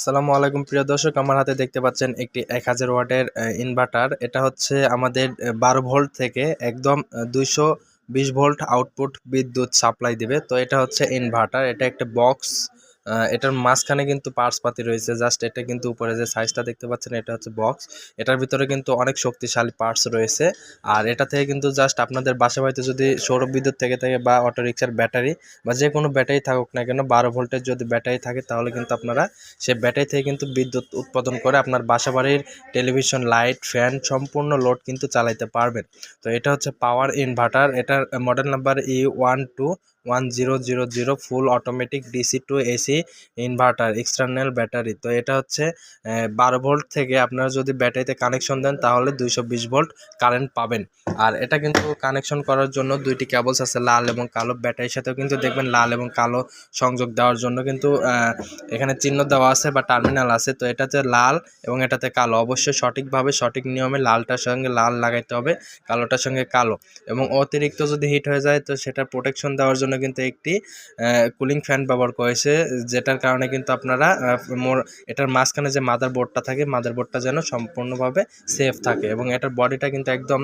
আসসালামু আলাইকুম, প্রিয় দর্শক। আমার হাতে দেখতে পাচ্ছেন একটি এক হাজার ওয়াটের ইনভার্টার এটা হচ্ছে আমাদের বারো ভোল্ট থেকে একদম দুইশো বিশ ভোল্ট আউটপুট বিদ্যুৎ সাপ্লাই দেবে। তো এটা হচ্ছে ইনভার্টার এটা একটা বক্স এটার মাঝখানে কিন্তু পার্স পাতি রয়েছে। জাস্ট এটা কিন্তু উপরে যে সাইজটা দেখতে পাচ্ছেন, এটা হচ্ছে বক্স এটার ভিতরে কিন্তু অনেক শক্তিশালী পার্টস রয়েছে। আর এটা থেকে কিন্তু জাস্ট আপনাদের বাসা বাড়িতে যদি সৌর বিদ্যুৎ থেকে থাকে বা অটো রিক্সার ব্যাটারি বা যে কোনো ব্যাটারি থাকুক না কেন, বারো ভোল্টের যদি ব্যাটারি থাকে, তাহলে কিন্তু আপনারা সে ব্যাটারি থেকে কিন্তু বিদ্যুৎ উৎপাদন করে আপনার বাসা বাড়ির টেলিভিশন লাইট ফ্যান সম্পূর্ণ লোড কিন্তু চালাইতে পারবেন। তো এটা হচ্ছে পাওয়ার ইনভার্টার এটার model number E one two one zero zero zero full automatic DC to AC inverter external battery তো এটা হচ্ছে বারো ভোল্ট থেকে আপনারা যদি ব্যাটারিতে কানেকশন দেন, তাহলে দুইশো বিশ ভোল্ট কারেন্ট পাবেন। আর এটা কিন্তু কানেকশন করার জন্য দুইটি কেবলস আছে, লাল এবং কালো। ব্যাটারির সাথেও কিন্তু দেখবেন লাল এবং কালো সংযোগ দেওয়ার জন্য কিন্তু এখানে চিহ্ন দেওয়া আছে বা টার্মিনাল আছে। তো এটাতে লাল এবং এটাতে কালো। অবশ্যই সঠিকভাবে সঠিক নিয়মে লালটার সঙ্গে লাল লাগাইতে হবে, কালোটার সঙ্গে কালো। এবং অতিরিক্ত যদি হিট হয়ে যায়, তো সেটা প্রোটেকশন দেওয়ার জন্য কিন্তু একটি কুলিং ফ্যান ব্যবহার করেছে, যেটার কারণে কিন্তু আপনারা মোর, এটার মাঝখানে যে মাদার বোর্ডটা থাকে মাদার বোর্ডটা যেন সম্পূর্ণভাবে সেফ থাকে এবং এটার বডিটা কিন্তু একদম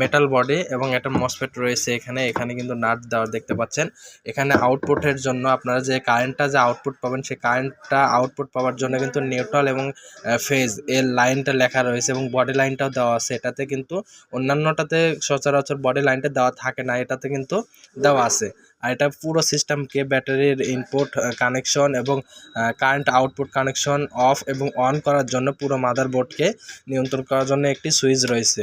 মেটাল বডি এবং একটা মসফেট রয়েছে এখানে এখানে কিন্তু নাট দেওয়া দেখতে পাচ্ছেন। এখানে আউটপুটের জন্য আপনারা যে কারেন্টটা যে আউটপুট পাবেন, সেই কারেন্টটা আউটপুট পাওয়ার জন্য কিন্তু নিউট্রাল এবং ফেজের লাইনটা লেখা রয়েছে এবং বডি লাইনটাও দেওয়া আছে। এটাতে কিন্তু অন্যান্যটাতে সচরাচর বডি লাইনটা দেওয়া থাকে না, এটাতে কিন্তু দেওয়া আছে। আর এটা পুরো সিস্টেমকে ব্যাটারির ইনপুট কানেকশন এবং কারেন্ট আউটপুট কানেকশন অফ এবং অন করার জন্য পুরো মাদারবোর্ডকে নিয়ন্ত্রণ করার জন্য একটি সুইচ রয়েছে।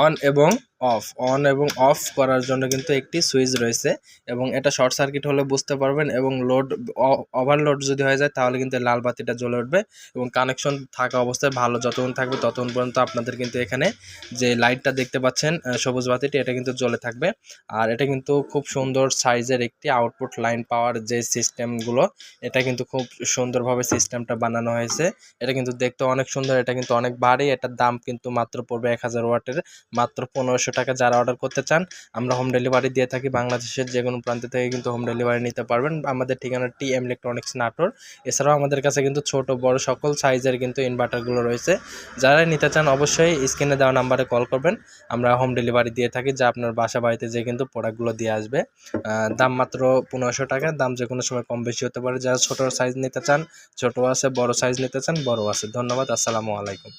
অন এবং অফ, অন এবং অফ করার জন্য কিন্তু একটি সুইচ রয়েছে এবং এটা শর্ট সার্কিট হলে বুঝতে পারবেন এবং লোড ওভারলোড যদি হয়ে যায় তাহলে কিন্তু লাল বাতিটা জ্বলে উঠবে এবং কানেকশন থাকা অবস্থায় ভালো যতক্ষণ থাকবে ততক্ষণ পর্যন্ত আপনাদের কিন্তু এখানে যে লাইটটা দেখতে পাচ্ছেন সবুজ বাতিটি, এটা কিন্তু জ্বলে থাকবে। আর এটা কিন্তু খুব সুন্দর সাইজের একটি আউটপুট লাইন পাওয়ার যে সিস্টেমগুলো, এটা কিন্তু খুব সুন্দরভাবে সিস্টেমটা বানানো হয়েছে। এটা কিন্তু দেখতে অনেক সুন্দর, এটা কিন্তু অনেক ভারী, এটার দাম কিন্তু মাত্র পড়বে এক হাজার ওয়াটের মাত্র পনেরোশো টাকা যারা অর্ডার করতে চান, আমরা হোম ডেলিভারি দিয়ে থাকি। বাংলাদেশের যে কোনো প্রান্ত থেকে কিন্তু হোম ডেলিভারি নিতে পারবেন। আমাদের ঠিকানা টি এম ইলেকট্রনিক্স নাটোর। এছাড়াও আমাদের কাছে কিন্তু ছোট, বড় সকল সাইজের কিন্তু ইনভার্টারগুলো রয়েছে। যারা নিতে চান অবশ্যই স্ক্রিনে দেওয়া নাম্বারে কল করবেন। আমরা হোম ডেলিভারি দিয়ে থাকি, যা আপনার বাসা বাড়িতে যে কিন্তু প্রোডাক্টগুলো দিয়ে আসবে। দাম মাত্র পনেরোশো টাকা। দাম যে কোনো সময় কম বেশি হতে পারে। যারা ছোট সাইজ নিতে চান, ছোট আছে, বড় সাইজ নিতে চান বড় আছে। ধন্যবাদ। আসসালামু আলাইকুম।